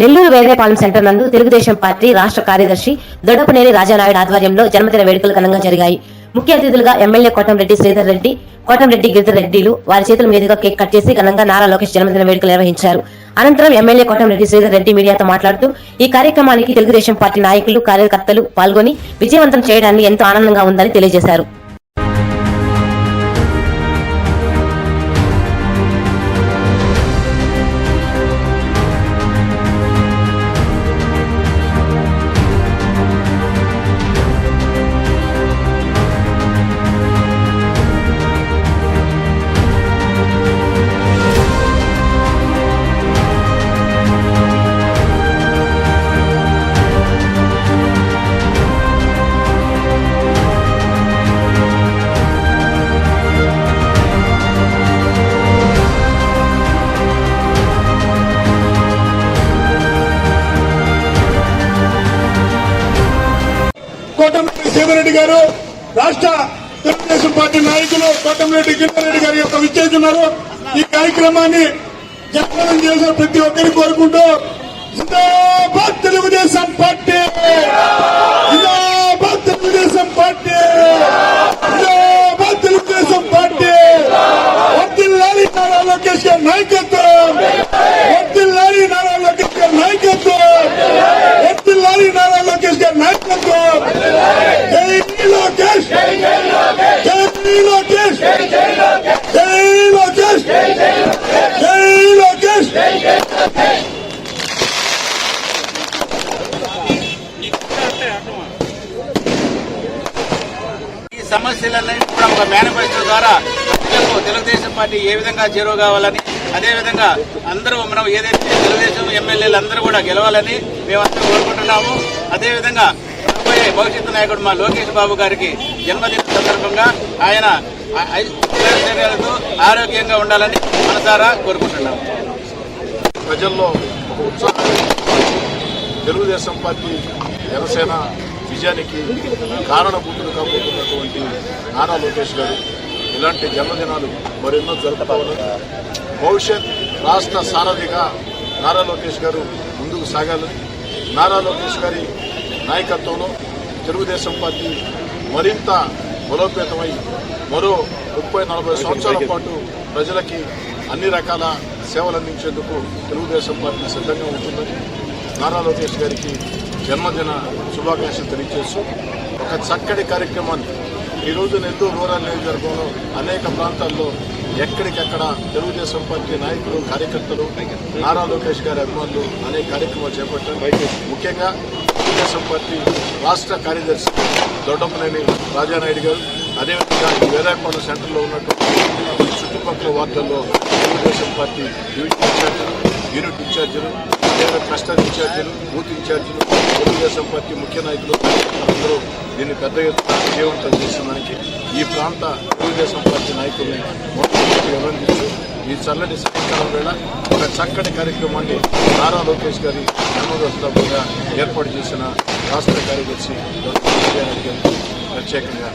Nellore Vedepalem centre నందు Telugu Desam party రాష్ట్ర కార్యదర్శి దొడపనేని రాజానాయుడు ఆధ్వర్యంలో జన్మదిన వేడుకలు ఘనంగా జరిగాయి. ముఖ్య అతిథులుగా ఎమ్మెల్యే కోటంరెడ్డి శ్రీధర్ రెడ్డి కోటంరెడ్డి గిరిధర్ రెడ్డిలు వారి చేతుల మీదుగా కేక్ కట్ చేసి ఘనంగా నారా లోకేష్ జన్మదిన వేడుకలు నిర్వహించారు. అనంతరం ఎమ్మెల్యే కోటంరెడ్డి శ్రీధర్ రెడ్డి మీడియాతో మాట్లాడుతూ ఈ కార్యక్రమానికి తెలుగుదేశం పార్టీ నాయకులు కార్యకర్తలు పాల్గొని విజయవంతం చేయడాన్ని ఎంతో ఆనందంగా ఉందని తెలియజేశారు. గారు రాష్ట్ర తెలుగుదేశం పార్టీ నాయకులు కోటంరెడ్డి కిన్నారెడ్డి గారి యొక్క విచ్చేస్తున్నారు ఈ కార్యక్రమాన్ని జయప్రదం చేసిన ప్రతి ఒక్కరిని కోరుకుంటూ తెలుగుదేశం పార్టీ జిందాబాద్ తెలుగుదేశం పార్టీ జిందాబాద్ తెలుగుదేశం పార్టీ వర్దిల్లాలి నారా లోకేష్ గారి నాయకత్వం వర్దిల్లాలి నారా లోకేష్ గారి నాయకత్వం వర్దిల్లాలి నారా లోకేష్ గారి నాయకత్వం జై లోకేష్ జై లోకేష్ జై లోకేష్ జై లోకేష్ ఈ సమస్యలన్నీ కూడా ఒక మేనిఫెస్టో ద్వారా ప్రజలకు తెలుగుదేశం పార్టీ ఏ విధంగా చేరువ కావాలని అదేవిధంగా అందరూ మనం ఏదైతే తెలుగుదేశం ఎమ్మెల్యేలు అందరూ కూడా గెలవాలని మేమందరూ కోరుకుంటున్నాము. అదేవిధంగా రాబోయే భవిష్యత్తు నాయకుడు మా లోకేష్ బాబు గారికి జన్మదిన సందర్భంగా ఆయన ఆ- ఆరోగ్యంగా ఉండాలని మనసారా కోరుకుంటున్నాం. ప్రజల్లో ఒక తెలుగుదేశం పార్టీ జనసేన విజయానికి కారణభూతులు కాబోతున్నటువంటి నారా లోకేష్ గారు ఇలాంటి జన్మదినాలు మరెన్నో జరుపుతామని భవిష్యత్ రాష్ట్ర సారథిగా నారా లోకేష్ గారు ముందుకు సాగాలని నారా లోకేష్ గారి నాయకత్వంలో తెలుగుదేశం పార్టీ మరింత బలోపేతమై మరో ముప్పై నలభై సంవత్సరాల పాటు ప్రజలకి అన్ని రకాల సేవలు అందించేందుకు తెలుగుదేశం పార్టీ సిద్ధంగా ఉంటుందని నారా లోకేష్ గారికి జన్మదిన శుభాకాంక్షలు తెలియజేస్తూ ఒక చక్కటి కార్యక్రమాన్ని ఈరోజు నెల్లూరు రూరల్ నియోజకవర్గంలో అనేక ప్రాంతాల్లో ఎక్కడికెక్కడ తెలుగుదేశం పార్టీ నాయకులు కార్యకర్తలు నారా లోకేష్ గారి అభిమానులు అనేక కార్యక్రమాలు చేపట్టారు. ముఖ్యంగా తెలుగుదేశం పార్టీ రాష్ట్ర కార్యదర్శి దొడ్డపనేని రాజానాయుడు గారు అదేవిధంగా ఈ వేదాయపాడు సెంటర్లో ఉన్నటువంటి చుట్టుపక్కల వార్డుల్లో తెలుగుదేశం పార్టీ డివిజన్ ఇన్ఛార్జీలు యూనిట్ ఇన్ఛార్జీలు అదేవిధంగా క్లస్టర్ ఇన్ఛార్జీలు బూత్ ఇన్ఛార్జీలు తెలుగుదేశం పార్టీ ముఖ్య నాయకులు అందరూ దీన్ని పెద్ద ఎత్తున విజయవంతం చేసడానికి ఈ ప్రాంత తెలుగుదేశం పార్టీ నాయకుల్ని మొట్టమొదటి అభినందిస్తూ ఈ చల్లటి సాయంకాలం వేళ ఒక చక్కటి కార్యక్రమాన్ని నారా లోకేష్ గారి జన్మదోత్సవంగా ఏర్పాటు చేసిన రాష్ట్ర కార్యదర్శి ప్రత్యేకంగా